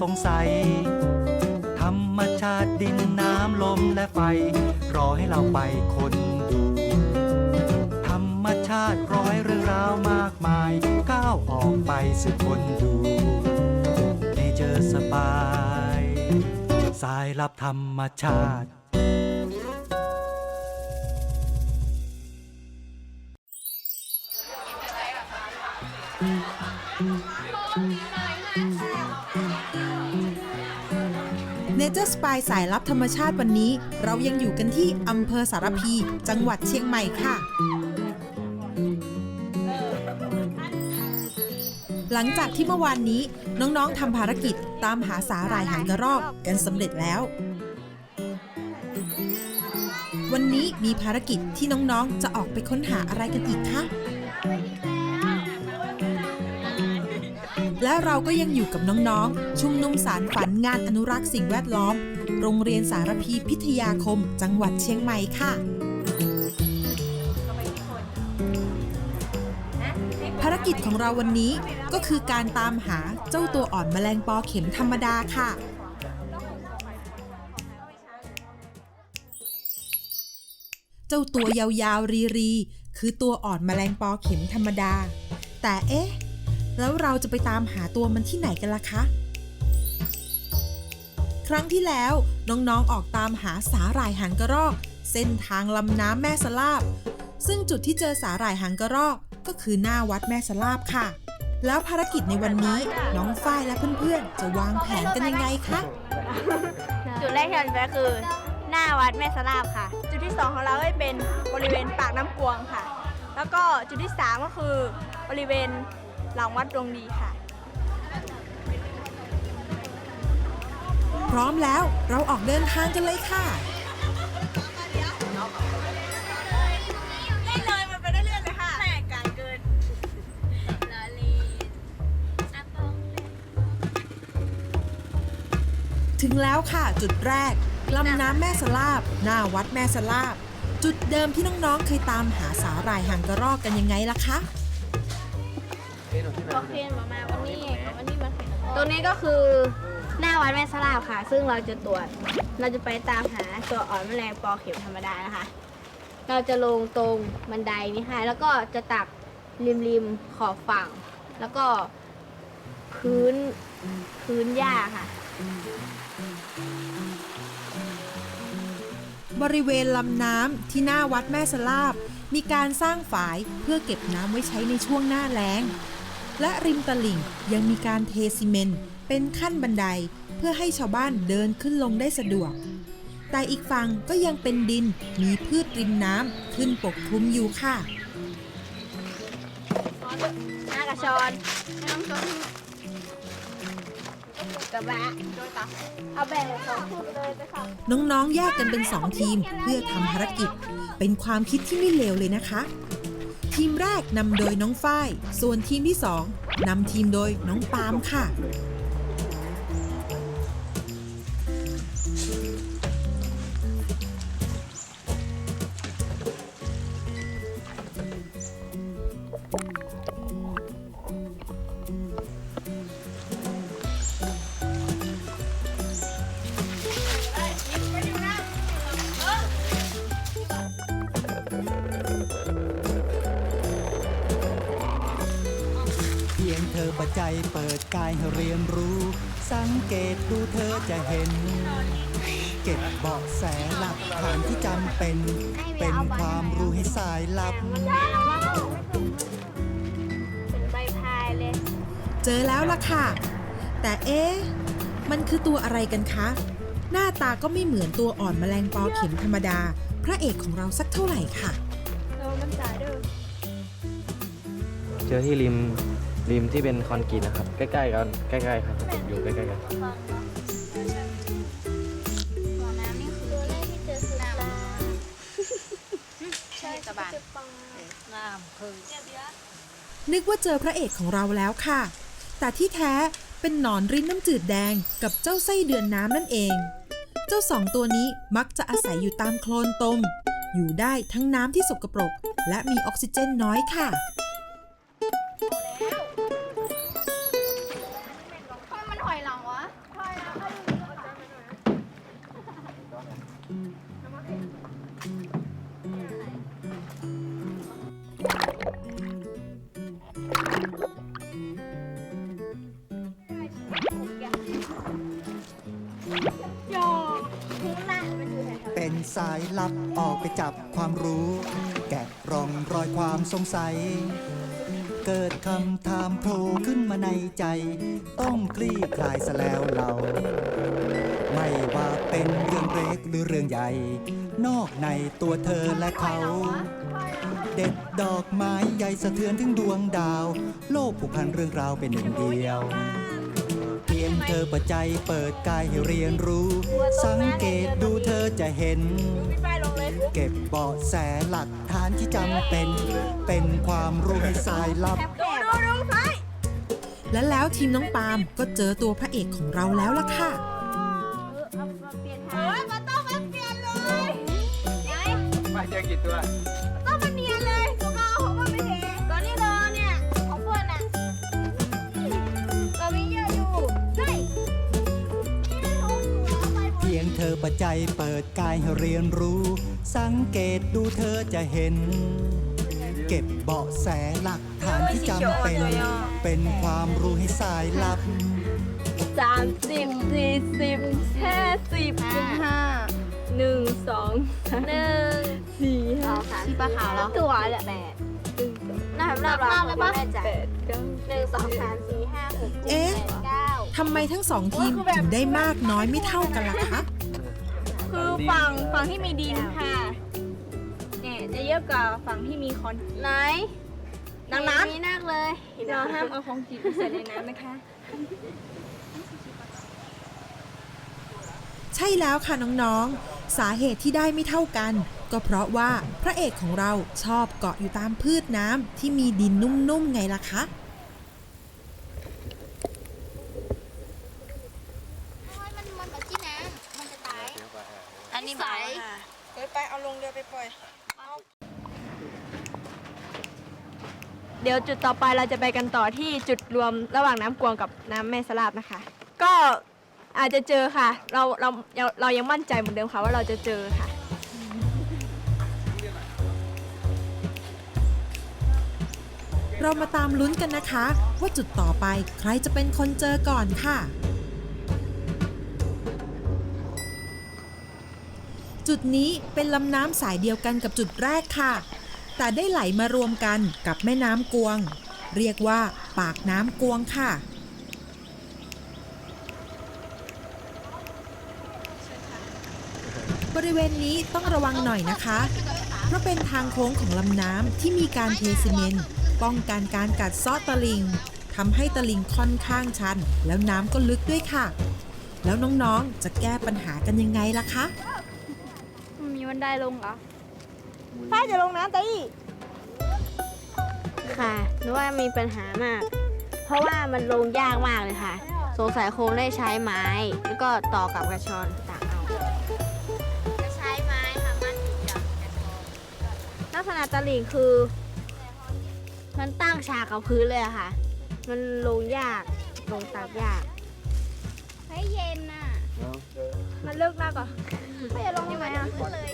สงสัย ธรรมชาติดินน้ำลมและไฟ รอให้เราไปคนดู ธรรมชาติร้อยเรื่องราวมากมาย ก้าวออกไปสู่คนดูเนเจอสบาย สายลับธรรมชาติเนเจอร์สปายสายลับธรรมชาติวันนี้ เรายังอยู่กันที่อำเภอสารพี จังหวัดเชียงใหม่ค่ะ หลังจากที่เมื่อวานนี้น้องๆทำภารกิจตามหาสาหร่ายหางกระรอกกันสำเร็จแล้ว วันนี้มีภารกิจที่น้องๆจะออกไปค้นหาอะไรกันอีกคะ และเราก็ยังอยู่กับน้องๆ ชุมนุมสารฝันงานอนุรักษ์สิ่งแวดล้อม โรงเรียนสารพีพิทยาคม จังหวัดเชียงใหม่ค่ะ ภารกิจของเราวันนี้ก็คือการตามหาเจ้าตัวอ่อนแมลงปอเข็มธรรมดาค่ะเจ้าตัวยาวๆ รีๆคือตัวอ่อนแมลงปอเข็มธรรมดา แต่เอ๊ะ แล้วเราจะไปตามหาตัวมันที่ไหนกันล่ะคะ ครั้งที่แล้วน้องๆออกตามหาสาหร่ายหางกระรอก เส้นทางลำน้ำแม่สลาบ ซึ่งจุดที่เจอสาหร่ายหางกระรอกก็คือหน้าวัดแม่สลาบค่ะ แล้วภารกิจในวันนี้น้องฝ้ายและเพื่อนๆ จะวางแผนกันยังไงคะ จุดแรกที่เราจะไปคือ หน้าวัดแม่สลาบค่ะ จุดที่ 2 ของเราก็จะเป็นบริเวณปากน้ำกวงค่ะ แล้วก็จุดที่ 3 ก็คือบริเวณ หลังวัดดวงดีค่ะ พร้อมแล้วเราออกเดินทางกันเลยค่ะ ได้เลยมันไปได้เรื่อยเลยค่ะแม่ไกลเกินลาลีอาปองถึงแล้วค่ะจุดแรกลำน้ำแม่สลาบ หน้าวัดแม่สลาบ จุดเดิมที่น้องๆเคยตามหาสาหร่ายหางกระรอกกันยังไงล่ะคะบอ กเพียนมามาวันนี้วันนี้มันตรงนี้ก็คือหน้าวัดแม่สลาบค่ะ ซึ่งเราจะตรวจ เราจะไปตามหาตัวอ่อนแมลงปอเข็มธรรมดานะคะ เราจะลงตรงบันไดนี้ค่ะ แล้วก็จะตักริมริมๆขอบฝั่ง แล้วก็พื้นพื้นหญ้าค่ะ บริเวณลำน้ำที่หน้าวัดแม่สลาบ มีการสร้างฝายเพื่อเก็บน้ำไว้ใช้ในช่วงหน้าแล้ง และริมตลิ่งยังมีการเทซีเมนต์เป็นขั้นบันไดเพื่อให้ชาวบ้านเดินขึ้นลงได้สะดวก แต่อีกฝั่งก็ยังเป็นดินมีพืชริมน้ำขึ้นปกคลุมอยู่ค่ะหน้ากระชอนน้ำชนกระบะเอาแบ่งเป็นสองชุดเลยไปค่ะน้องๆ แยกกันเป็น 2 ทีมเพื่อทำภารกิจ เป็นความคิดที่ไม่เลวเลยนะคะ ทีมแรกนำโดยน้องฝ้าย ส่วนทีมที่2นำทีมโดยน้องปาล์มค่ะ เก็บเบาะแสหลักฐานที่จำเป็น เป็นความรู้ให้สายลับ เป็นใบพายเลย เจอแล้วล่ะค่ะ แต่เอ๊ะ มันคือตัวอะไรกันคะ หน้าตาก็ไม่เหมือนตัวอ่อนแมลงปอเข็มธรรมดา พระเอกของเราสักเท่าไหร่ค่ะ เราน้ำตาเด้อเจอที่ริมริมที่เป็นคอนกรีตนะครับ ใกล้ๆกันใกล้ๆครับอยู่ใกล้ๆกันาน นึกว่าเจอพระเอกของเราแล้วค่ะ แต่ที่แท้เป็นหนอนริ้นน้ำจืดแดงกับเจ้าไส้เดือนน้ำนั่นเอง เจ้าสองตัวนี้มักจะอาศัยอยู่ตามโคลนตม อยู่ได้ทั้งน้ำที่สกปรก และมีออกซิเจนน้อยค่ะมันถอยหลังวะเป็น สายลับออกไปจับความรู้ แกะร่องรอยความสงสัย เกิดคำถามโผล่ขึ้นมาในใจ ต้องคลี่คลายซะแล้วเรา ไม่ว่าเป็นเรื่องเล็กหรือเรื่องใหญ่ นอกในตัวเธอและเขา เด็ดดอกไม้ใหญ่สะเทือนถึงดวงดาว โลกผูกพันเรื่องราวเป็นหนึ่งเดียว พียงเธอเปิดใจเปิดกายให้เรียนรู้ สังเกตดูเธอจะเห็น เก็บเบาะแสหลักฐานที่จำเป็น เป็นความรู้ให้สายลับและแล้วทีมน้องปาล์มก็เจอตัวพระเอกของเราแล้วล่ะค่ะเฮ้ยมาต้องมาเปลี่ยนเลย ไหน มาเจอกี่ตัว ปิดใจเปิดกายให้เรียนรู้ สังเกตดูเธอจะเห็น เก็บเบาะแสหลักฐานที่จำเป็น เป็นความรู้ให้สายลับสามสิบสี่สิบห้าสิบสิบห้าหนึ่งสองหนึ่งสี่ห้าชีปลาขาวแล้วตัวแหละแปดน่าจะนับเลยปะแปดเก้าหนึ่งสองสามสี่ห้าหกเอ๊ะเก้าทำไมทั้งสองทีมถึงได้มากน้อยไม่เท่ากันล่ะคะ คือฝั่งฝั่งที่มีดินค่ะเนี่ยจะเยอะกว่าฝั่งที่มีคอนไหนดังนั้นมีนักเลยเราห้ามเอาของจีบไปใส่ในน้ำนะคะใช่แล้วค่ะน้องๆ สาเหตุที่ได้ไม่เท่ากัน ก็เพราะว่าพระเอกของเราชอบเกาะอยู่ตามพืชน้ำที่มีดินนุ่มๆไงล่ะคะ มันมันแบบที่น้ำมันจะตาย อันนี้ใส ไปเอาลงเรือไปปล่อย เดี๋ ยวจุดต่อไปเราจะไปกันต่อที่จุดรวมระหว่างน้ำกวงกับน้ำแม่สลาบนะคะ ก็อาจจะเจอค่ะเราเราเราเรายังมั่นใจเหมือนเดิมค่ะว่าเราจะเจอค่ะ เรามาตามลุ้นกันนะคะ ว่าจุดต่อไปใครจะเป็นคนเจอก่อนค่ะ จุดนี้เป็นลำน้ำสายเดียวกันกับจุดแรกค่ะ แต่ได้ไหลมารวมกันกับแม่น้ำกวง เรียกว่าปากน้ำกวงค่ะ บริเวณนี้ต้องระวังหน่อยนะคะ เพราะเป็นทางโค้งของลำน้ำที่มีการเทซีเมนต์ป้องกันการกัดซาะตะลิงทำให้ตะลิงค่อนข้างชัน แล้วน้ำก็ลึกด้วยค่ะ แล้วน้องๆจะแก้ปัญหากันยังไงล่ะคะ มีวันได้ลงเหรอ ป้าจะลงน้ำตีค่ะหนูว่ามีปัญหามาก เพราะว่ามันลงยากมากเลยค่ะ สงสัยคงได้ใช้ไม้ แล้วก็ต่อกับกระชอนตักเอาจะใช้ไม้ค่ะมันจับกระชอนลักษณะตะลิ่งคือ มันตั้งฉากกับพื้นเลยอะค่ะ มันลงยากลงตักยากเฮ้ยเย็นน่ะ มันเลิกมากกว่าไม่จะลงยังไงอะเลย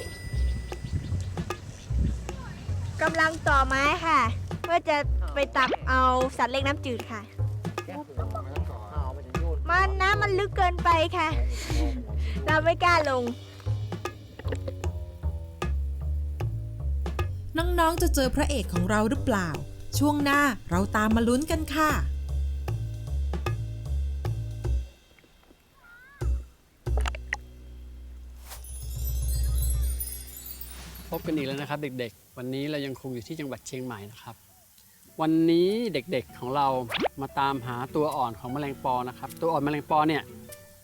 กำลังต่อไม้ค่ะ เพื่อจะไปตักเอาสัตว์เล็กน้ำจืดค่ะ มันน้ำมันลึกเกินไปค่ะ เราไม่กล้าลง น้องๆจะเจอพระเอกของเราหรือเปล่า ช่วงหน้าเราตามมาลุ้นกันค่ะ พบกันอีกแล้วนะครับ เด็กๆ วันนี้เรายังคงอยู่ที่จังหวัดเชียงใหม่นะครับ วันนี้เด็กๆของเรามาตามหาตัวอ่อนของแมลงปอนะครับ ตัวอ่อนแมลงปอเนี่ย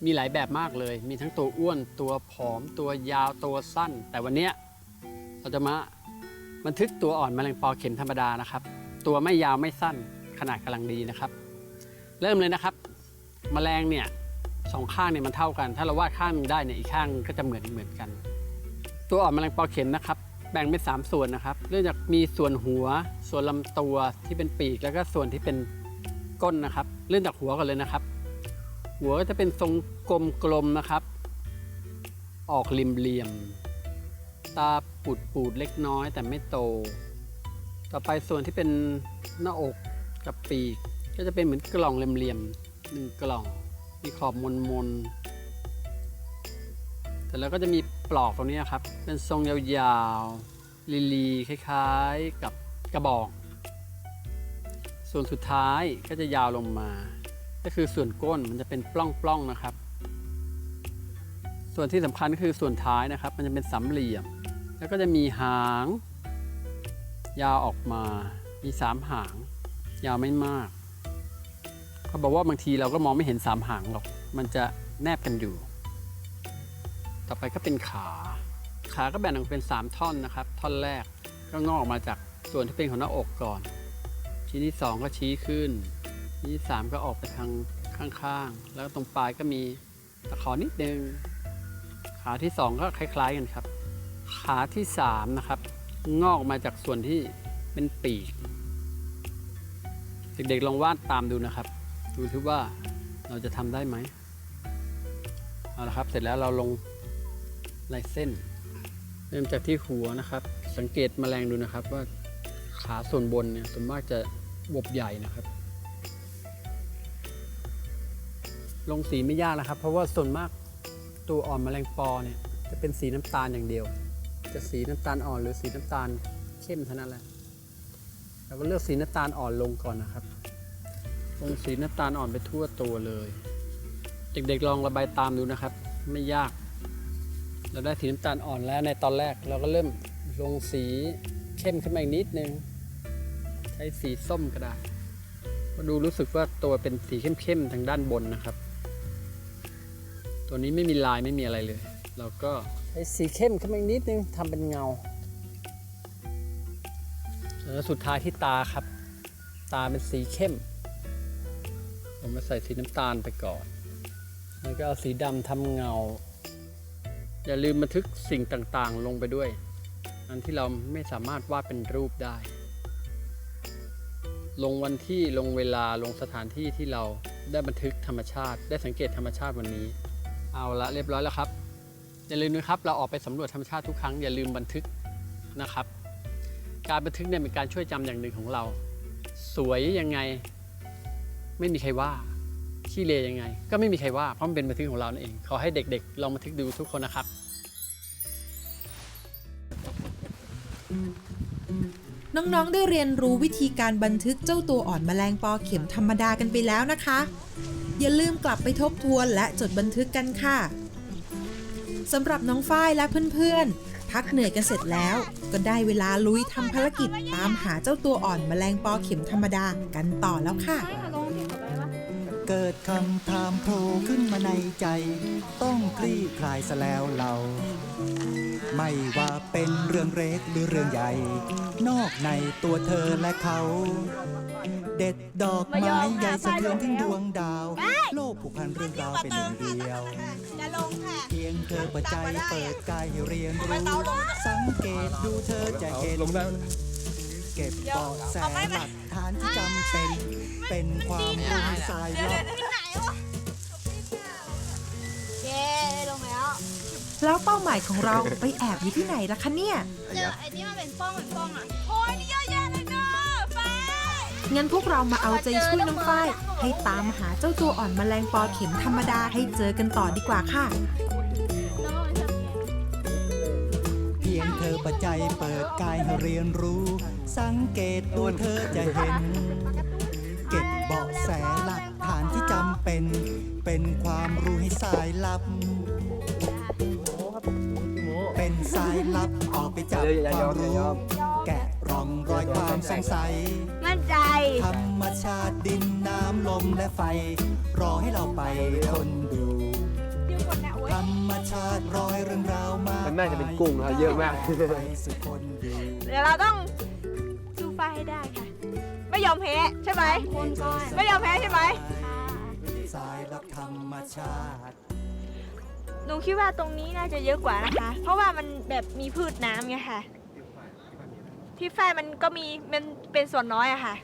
มีหลายแบบมากเลย มีทั้งตัวอ้วน ตัวผอม ตัวยาว ตัวสั้น แต่วันนี้เราจะมาบันทึกตัวอ่อนแมลงปอเข็มธรรมดานะครับ ตัวไม่ยาวไม่สั้น ขนาดกำลังดีนะครับ เริ่มเลยนะครับ แมลงเนี่ยสองข้างเนี่ยมันเท่ากัน ถ้าเราวาดข้างนึงได้เนี่ยอีกข้างก็จะเหมือนเหมือนกัน ตัวอ่อนแมลงปอเข็มนะครับ แบ่งเป็นสามส่วนนะครับ เนื่องจากมีส่วนหัว ส่วนลำตัวที่เป็นปีก แล้วก็ส่วนที่เป็นก้นนะครับ เริ่มจากหัวก่อนเลยนะครับ หัวก็จะเป็นทรงกลมๆนะครับ ออกริมเหลี่ยม ตาปูดปูดๆเล็กน้อยแต่ไม่โต ต่อไปส่วนที่เป็นหน้าอกกับปีก ก็จะเป็นเหมือนกล่องเหลี่ยมๆหนึ่งกล่อง มีขอบมนๆแต่แล้วก็จะมี ปลอกตรงนี้ครับ เป็นทรงยาวๆ ลีลีคล้ายๆกับกระบอก ส่วนสุดท้ายก็จะยาวลงมา ก็คือส่วนก้นมันจะเป็นปล้องๆนะครับ ส่วนที่สำคัญก็คือส่วนท้ายนะครับ มันจะเป็นสามเหลี่ยม แล้วก็จะมีหาง ยาวออกมา มีสามหาง ยาวไม่มากเขาบอกว่าบางทีเราก็มองไม่เห็นสามหางหรอก มันจะแนบกันอยู่ ต่อไปก็เป็นขา ขาก็แบ่งออกเป็น 3 ท่อนนะครับ ท่อนแรกก็งอกออกมาจากส่วนที่เป็นของหน้าอกก่อน ชิ้นที่ 2 ก็ชี้ขึ้นชิ้นที่ 3 ก็ออกไปทางข้างๆ แล้วตรงปลายก็มีตะขอนิดนึง ขาที่ 2 ก็คล้ายๆกันครับ ขาที่ 3 นะครับ งอกออกมาจากส่วนที่เป็นปีก เด็กๆลองวาดตามดูนะครับ ดูที่ว่าเราจะทำได้ไหมเอาละครับ เสร็จแล้วเราลง ลายเส้น เริ่มจากที่หัวนะครับ สังเกตแมลงดูนะครับว่าขาส่วนบนเนี่ยส่วนมากจะบวบใหญ่นะครับ ลงสีไม่ยากนะครับ เพราะว่าส่วนมากตัวอ่อนแมลงปอเนี่ยจะเป็นสีน้ำตาลอย่างเดียว จะสีน้ำตาลอ่อนหรือสีน้ำตาลเข้มเท่านั้นแหละเราก็เลือกสีน้ำตาลอ่อนลงก่อนนะครับ ลงสีน้ำตาลอ่อนไปทั่วตัวเลย เด็กๆลองระบายตามดูนะครับ ไม่ยาก เราได้สีน้ำตาลอ่อนแล้วในตอนแรกเราก็เริ่มลงสีเข้มขึ้นมาอีกนิดนึง ใช้สีส้มก็ได้ก็ดูรู้สึกว่าตัวเป็นสีเข้มๆทางด้านบนนะครับ ตัวนี้ไม่มีลายไม่มีอะไรเลยเราก็ใช้สีเข้มขึ้นมาอีกนิดนึงทำเป็นเงาแล้วสุดท้ายที่ตาครับ ตาเป็นสีเข้มผมมาใส่สีน้ำตาลไปก่อน แล้วก็เอาสีดำทำเงา อย่าลืมบันทึกสิ่งต่างๆ ลงไปด้วย อันที่เราไม่สามารถวาดเป็นรูปได้ ลงวันที่ลงเวลาลงสถานที่ที่เราได้บันทึกธรรมชาติ ได้สังเกตธรรมชาติวันนี้ เอาละเรียบร้อยแล้วครับ อย่าลืมนะครับเราออกไปสำรวจธรรมชาติทุกครั้งอย่าลืมบันทึกนะครับ การบันทึกเนี่ยเป็นการช่วยจำอย่างหนึ่งของเรา สวยยังไง ไม่มีใครว่า ขี้เลยังไง ก็ไม่มีใครว่าเพราะมันเป็นบันทึกของเราเอง ขอให้เด็กๆลองบันทึกดูทุกคนนะครับ น้องๆได้เรียนรู้วิธีการบันทึกเจ้าตัวอ่อนแมลงปอเข็มธรรมดากันไปแล้วนะคะ อย่าลืมกลับไปทบทวนและจดบันทึกกันค่ะสำหรับน้องฝ้ายและเพื่อนๆ พักเหนื่อยกันเสร็จแล้ว ก็ได้เวลาลุยทำภารกิจตามหาเจ้าตัวอ่อนแมลงปอเข็มธรรมดากันต่อแล้วค่ะ เกิดคำถามโผล่ขึ้นมาในใจ ต้องคลี่คลายซะแล้วเรา ไม่ว่าเป็นเรื่องเล็กหรือเรื่องใหญ่ นอกในตัวเธอและเขา เด็ดดอกไม้ใหญ่สะเทือนถึงดวงดาว โลกผูกพันเรื่องราวเป็นหนึ่งเดียวเพียงเธอเปิดใจเปิดกายให้เรียนรู้สังเกตดูเธอจะเห็นเก็บเบาะแสหลักฐานที่จำเป็นเป็นความรู้สายลับเย้ลงแล้ว แล้วเป้าหมายของเราไปแอบอยู่ที่ไหนล่ะคะเนี่ย เจอไอ้ที่มันเป็นป้องเป็นป้องอะโอ้ยนี่เยอะแยะเลยเนาะไปงั้นพวกเรามาเอาใจช่วยน้องฝ้ายให้ตามหาเจ้าตัวอ่อนแมลงปอเข็มธรรมดาให้เจอกันต่อดีกว่าค่ะ อประใจเปิดกายให้เรียนรู้ สังเกตตัวเธอจะเห็น เก็บเบาะแสหลักฐานที่จำเป็น เป็นความรู้ให้สายลับ เป็นสายลับออกไปจับความรู้ แกะร่องรอยความสงสัย มั่นใจ ธรรมชาติดินน้ำลมและไฟ รอให้เราไปทนดูธรร มชาติรอยเรื่องราวมากมันน่าจะเป็นกุ้งนะครับเยอะมาก ไปสู่คนดูเดี๋ยวเราต้องสู้ไฟให้ได้ค่ะ ไม่ยอมแพ้ใช่ไหมคนก่อนไม่ยอมแพ้ใช่ไหมสายลับธรรมชาติ หนูคิดว่าตรงนี้น่าจะเยอะกว่านะคะ เพราะว่ามันแบบมีพืชน้ำไงค่ะ ที่ฝ้ายมันก็มีมันเป็นส่วนน้อยอะค่ะ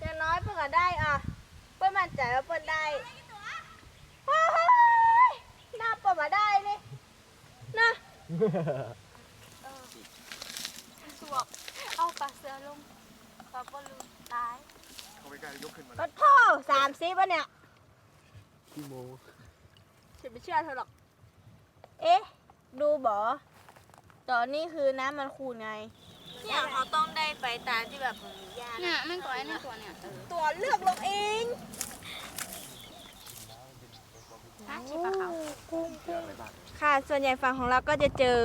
อย่างน้อยเพิ่นก็ได้อะเพิ่นมั่นใจว่าเพิ่นได้ โอ้ยห น้าเปิดมาได้นี่นะเอาปลาเสือลงปลาบอลูตายก็โทษสามสิบอะเนี่ยกี่โมงฉันไม่เชื่อเธอหรอก เอ๊ะ ดูบ่ตอนนี้คือน้ำมันคูนไง เนี่ยเขาต้องได้ไปตามที่แบบมันมีหญ้าเนี่ยนั่นตัวนั่นตัวเนี่ย ตัวเลือกลงเอง ชิปะเขาค่ะ ส่วนใหญ่ฝั่งของเราก็จะเจอ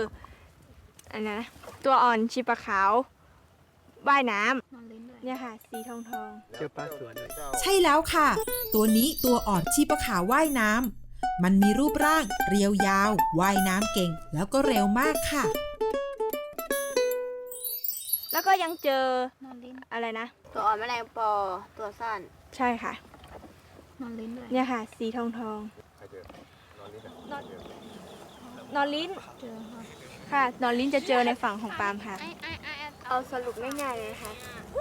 อันนั้นนะตัวอ่อนชีปะขาวว่ายน้ำเนี่ยค่ะ สีทองทองเจอปลาสวนด้วยใช่แล้วค่ะ ตัวนี้ตัวอ่อนชีปะขาวว่ายน้ำ มันมีรูปร่าง เรียวยาว ว่ายน้ำเก่ง แล้วก็เร็วมากค่ะแล้วก็ยังเจออะไรนะ ตัวอ่อนแมลงปอตัวสั้นใช่ค่ะ นอนลิ้นด้วยเนี่ยค่ะ สีทองทอง นอนนอนลิ้น ค่ะ นอนลิ้นจะเจอในฝั่งของปาล์มค่ะ เอาสรุปง่ายๆเลยนะคะ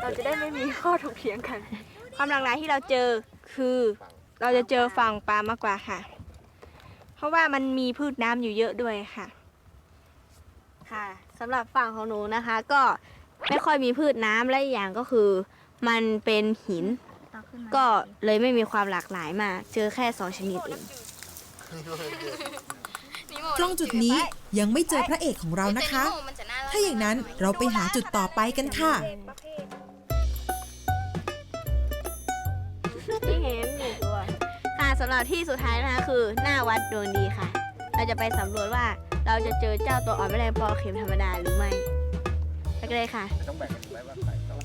เราจะได้ไม่มีข้อถกเถียงกัน ความหลากหลายที่เราเจอคือเราจะเจอฝั่งปาล์มมากกว่าค่ะ เพราะว่ามันมีพืชน้ำอยู่เยอะด้วยค่ะ ค่ะสำหรับฝั่งของหนูนะคะ ก็ไม่ค่อยมีพืชน้ำและอีกอย่างก็คือ มันเป็นหิน ก็เลยไม่มีความหลากหลายมาก เจอแค่สองชนิดเอง ตรงจุดนี้ยังไม่เจอพระเอกของเรานะคะ ถ้าอย่างนั้นเราไปหาจุดต่อไปกันค่ะ ที่เห็นหนึ่งตัวค่ะสำหรับที่สุดท้ายนะคะคือหน้าวัดดวงดีค่ะ เราจะไปสำรวจว่าเราจะเจอเจ้าตัวอ่อนแมลงปอเข็มธรรมดาหรือไม่ไปกันเลยค่ะ ต้องแบ่งกันไหมว่าใครต้อง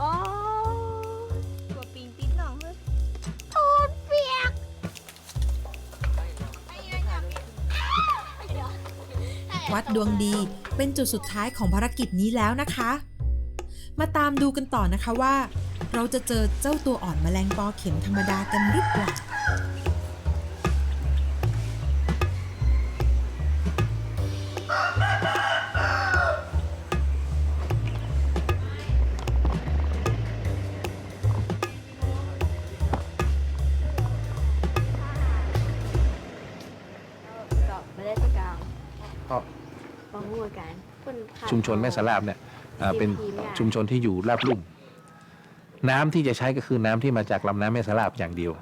อ๋อ วัดดวงดี เป็นจุดสุดท้ายของภารกิจนี้แล้วนะคะ มาตามดูกันต่อนะคะว่า เราจะเจอเจ้าตัวอ่อนแมลงปอเข็มธรรมดากันหรือเปล่า ชุมชนแม่สลาบเนี่ยอ่าเป็นทีมงานชุมชนที่อยู่ราบลุ่ม น้ำที่จะใช้ก็คือน้ำที่มาจากลำน้ำแม่สลาบอย่างเดียว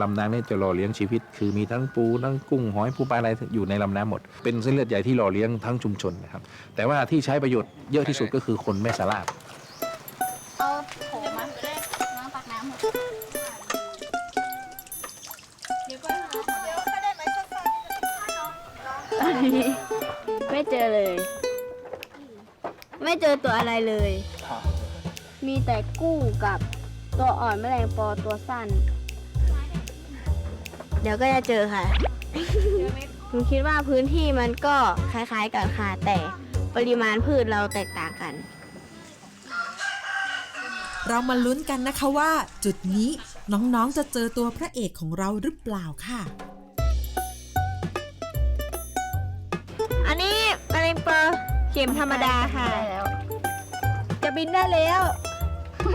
ลำน้ำนี่จะหล่อเลี้ยงชีวิต คือมีทั้งปูทั้งกุ้งหอยปูปลาอะไรอยู่ในลำน้ำหมด เป็นเส้นเลือดใหญ่ที่หล่อเลี้ยงทั้งชุมชนนะครับ แต่ว่าที่ใช้ประโยชน์เยอะที่สุดก็คือคนแม่สลาบเอาโถมาน้ำปักน้ำตอนนี้ไม่เจอเลย ไม่เจอตัวอะไรเลย มีแต่กู้กับตัวอ่อนแมลงปอตัวสั้น เดี๋ยวก็จะเจอค่ะหนูคิดว่าพื้นที่มันก็คล้ายๆกันค่ะแต่ปริมาณพืชเราแตกต่างกัน เรามาลุ้นกันนะคะว่า จุดนี้น้องๆจะเจอตัวพระเอกของเราหรือเปล่าค่ะ อเข็มธรรมดาค่ะจะบินได้แล้ว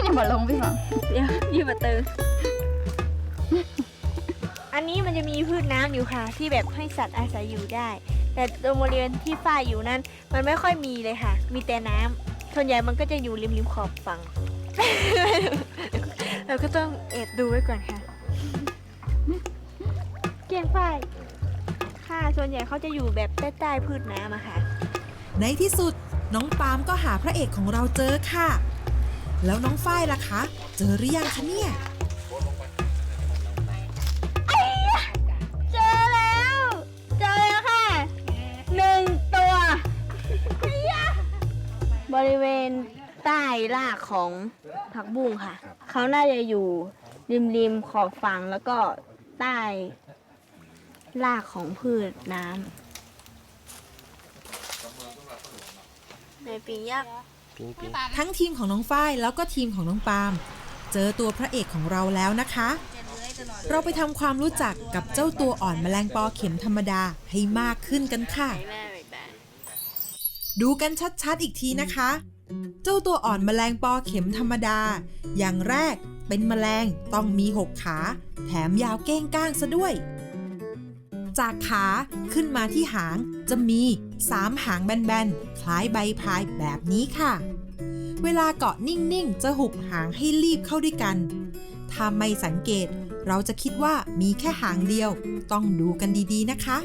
อย่ามาลงพี่ฟังเดี๋ยวยืมมาเติมอันนี้มันจะมีพืชน้ำอยู่ค่ะ ที่แบบให้สัตว์อาศัยอยู่ได้ แต่ตรงบริเวณที่ฝ้ายอยู่นั้น มันไม่ค่อยมีเลยค่ะ มีแต่น้ำส่วนใหญ่มันก็จะอยู่ริมริมๆขอบฝั่ง เราก็ต้องแอบดูไว้ก่อนค่ะ เกียงฝ้ายค่ะ ส่วนใหญ่เขาจะอยู่แบบใต้ๆพืชน้ำอะค่ะ ในที่สุดน้องปาล์มก็หาพระเอกของเราเจอค่ะ แล้วน้องฝ้ายล่ะคะ เจอหรือยังคะเนี่ย เจอแล้ว เจอแล้วค่ะหนึ่งตัวบริเวณใต้รากของผักบุ้งค่ะ เขาน่าจะอยู่ริมริมขอบฝั่งแล้วก็ใต้รากของพืชน้ำ ในปิงยักษ์ปิงปิงทั้งทีมของน้องฝ้ายแล้วก็ทีมของน้องปาล์มเจอตัวพระเอกของเราแล้วนะคะ เราไปทำความรู้จักกับเจ้าตัวอ่อนแมลงปอเข็มธรรมดาให้มากขึ้นกันค่ะแม่เบกแบนดูกันชัดๆอีกทีนะคะ เจ้าตัวอ่อนแมลงปอเข็มธรรมดา อย่างแรกเป็นแมลงต้องมี6ขา แถมยาวเก้งก้างซะด้วย จากขาขึ้นมาที่หางจะมี 3 หางแบนๆ คล้ายใบพายแบบนี้ค่ะ เวลาเกาะนิ่งๆ จะหุบหางให้รีบเข้าด้วยกัน ถ้าไม่สังเกตเราจะคิดว่ามีแค่หางเดียว ต้องดูกันดีๆนะคะ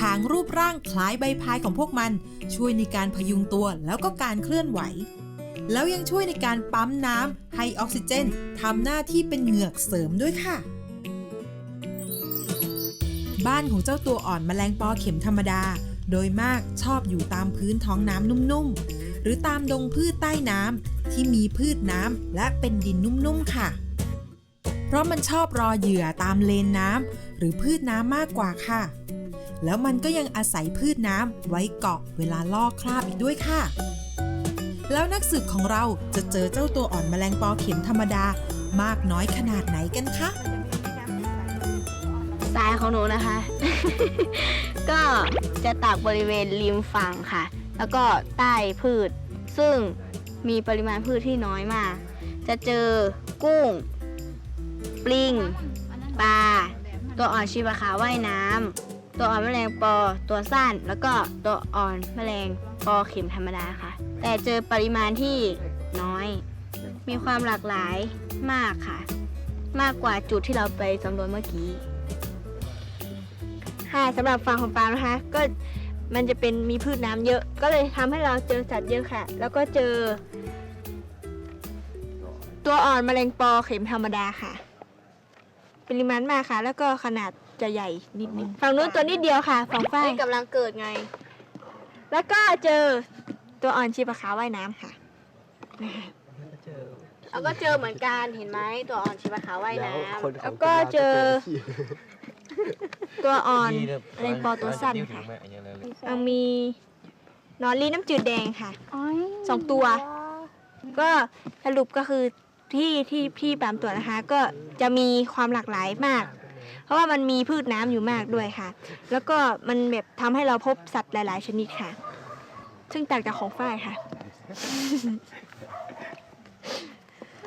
หางรูปร่างคล้ายใบพายของพวกมัน ช่วยในการพยุงตัวแล้วก็การเคลื่อนไหว แล้วยังช่วยในการปั๊มน้ำให้ออกซิเจนทำหน้าที่เป็นเหงือกเสริมด้วยค่ะ บ้านของเจ้าตัวอ่อนแมลงปอเข็มธรรมดา โดยมากชอบอยู่ตามพื้นท้องน้ำนุ่มๆ หรือตามดงพืชใต้น้ำที่มีพืชน้ำและเป็นดินนุ่มๆค่ะ เพราะมันชอบรอเหยื่อตามเลนน้ำหรือพืชน้ำมากกว่าค่ะ แล้วมันก็ยังอาศัยพืชน้ำไว้เกาะเวลาลอกคราบอีกด้วยค่ะ แล้วนักสืบของเราจะเจอเจ้าตัวอ่อนแมลงปอเข็มธรรมดามากน้อยขนาดไหนกันคะ สายของหนูนะคะ ก็จะตากบริเวณริมฝั่งค่ะ แล้วก็ใต้พืช ซึ่งมีปริมาณพืชที่น้อยมาก จะเจอกุ้ง ปลิง ปลา ตัวอ่อนชีวาขาวว่ายน้ำ ตัวอ่อนแมลงปอ ตัวสั้น แล้วก็ตัวอ่อนแมลงปอเข็มธรรมดาค่ะ แต่เจอปริมาณที่น้อย มีความหลากหลายมากค่ะ มากกว่าจุดที่เราไปสำรวจเมื่อกี้ ค่ะสำหรับฝั่งของปลานะคะ ก็มันจะเป็นมีพืชน้ำเยอะ ก็เลยทำให้เราเจอสัตว์เยอะค่ะ แล้วก็เจอ ตัวอ่อนแมลงปอเข็มธรรมดาค่ะ ปริมาณมากค่ะ แล้วก็ขนาดจะใหญ่นิดนึงฝั่งนู้นตัวนิดเดียวค่ะฝั่งฝ้ายกำลังเกิดไง แล้วก็เจอตัวอ่อนชีปะขาวว่ายน้ำค่ะแล้วก็เจอเหมือนกันเห็นไหมตัวอ่อนชีปะขาวว่ายน้ำแล้วก็เจอ ตัวอ่อนแมลงปอตัวสั้นค่ะยังมีหนอนลีน้ำจืดแดงค่ะ สองตัว ก็สรุปก็คือที่ที่พี่ปามตัวนะคะ ก็จะมีความหลากหลายมาก เพราะว่ามันมีพืชน้ำอยู่มากด้วยค่ะ แล้วก็มันแบบทำให้เราพบสัตว์หลาย ๆ ชนิดค่ะ ซึ่งต่างจากของฝ้ายค่ะ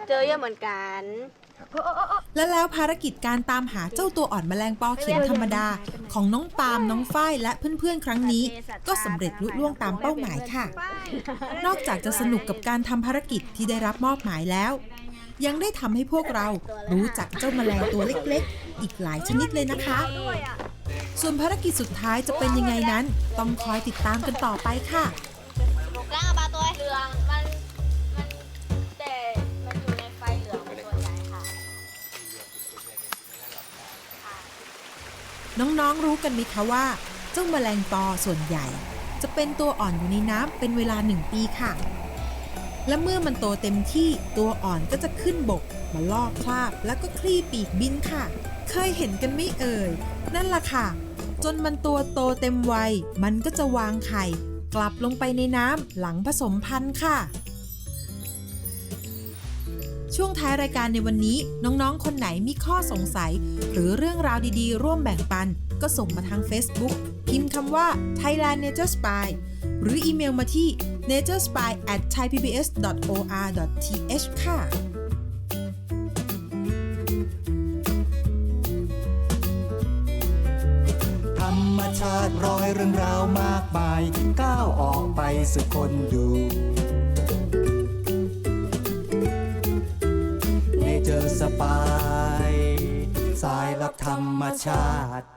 เจอเยอะเหมือนกัน และแล้วภารกิจการตามหาเจ้าตัวอ่อนแมลงปอเข็มธรรมดา ของน้องปาล์มน้องฝ้ายและเพื่อนๆ ครั้งนี้ ก็สำเร็จลุล่วงตามเป้าหมายค่ะ นอกจากจะสนุกกับการทำภารกิจที่ได้รับมอบหมายแล้ว ยังได้ทำให้พวกเรารู้จักเจ้าแมลงตัวเล็กๆ อีกหลายชนิดเลยนะคะ ส่วนภารกิจสุดท้ายจะเป็นยังไงนั้น ต้องคอยติดตามกันต่อไปค่ะ น้องๆรู้กันไหมคะว่า เจ้าแมลงปอส่วนใหญ่ จะเป็นตัวอ่อนอยู่ในน้ำเป็นเวลาหนึ่งปีค่ะ และเมื่อมันโตเต็มที่ตัวอ่อนก็จะขึ้นบก มาลอกคราบแล้วก็คลี่ปีกบินค่ะ เคยเห็นกันไม่เอ่ย นั่นล่ะค่ะ จนมันตัวโตเต็มวัยมันก็จะวางไข่ กลับลงไปในน้ำหลังผสมพันธุ์ค่ะ ช่วงท้ายรายการในวันนี้ น้องๆ คนไหนมีข้อสงสัย หรือเรื่องราวดีๆ ร่วมแบ่งปัน ก็ส่งมาทาง Facebook พิมพ์คำว่า Thailand Nature Spy หรืออีเมลมาที่ naturespy at thaipbs.or.th ค่ะธรรมชาติร้อยเรื่องราวมากมาย ก้าวออกไปสู่คนดู เจอร์สปาย สายรับธรรมชาติ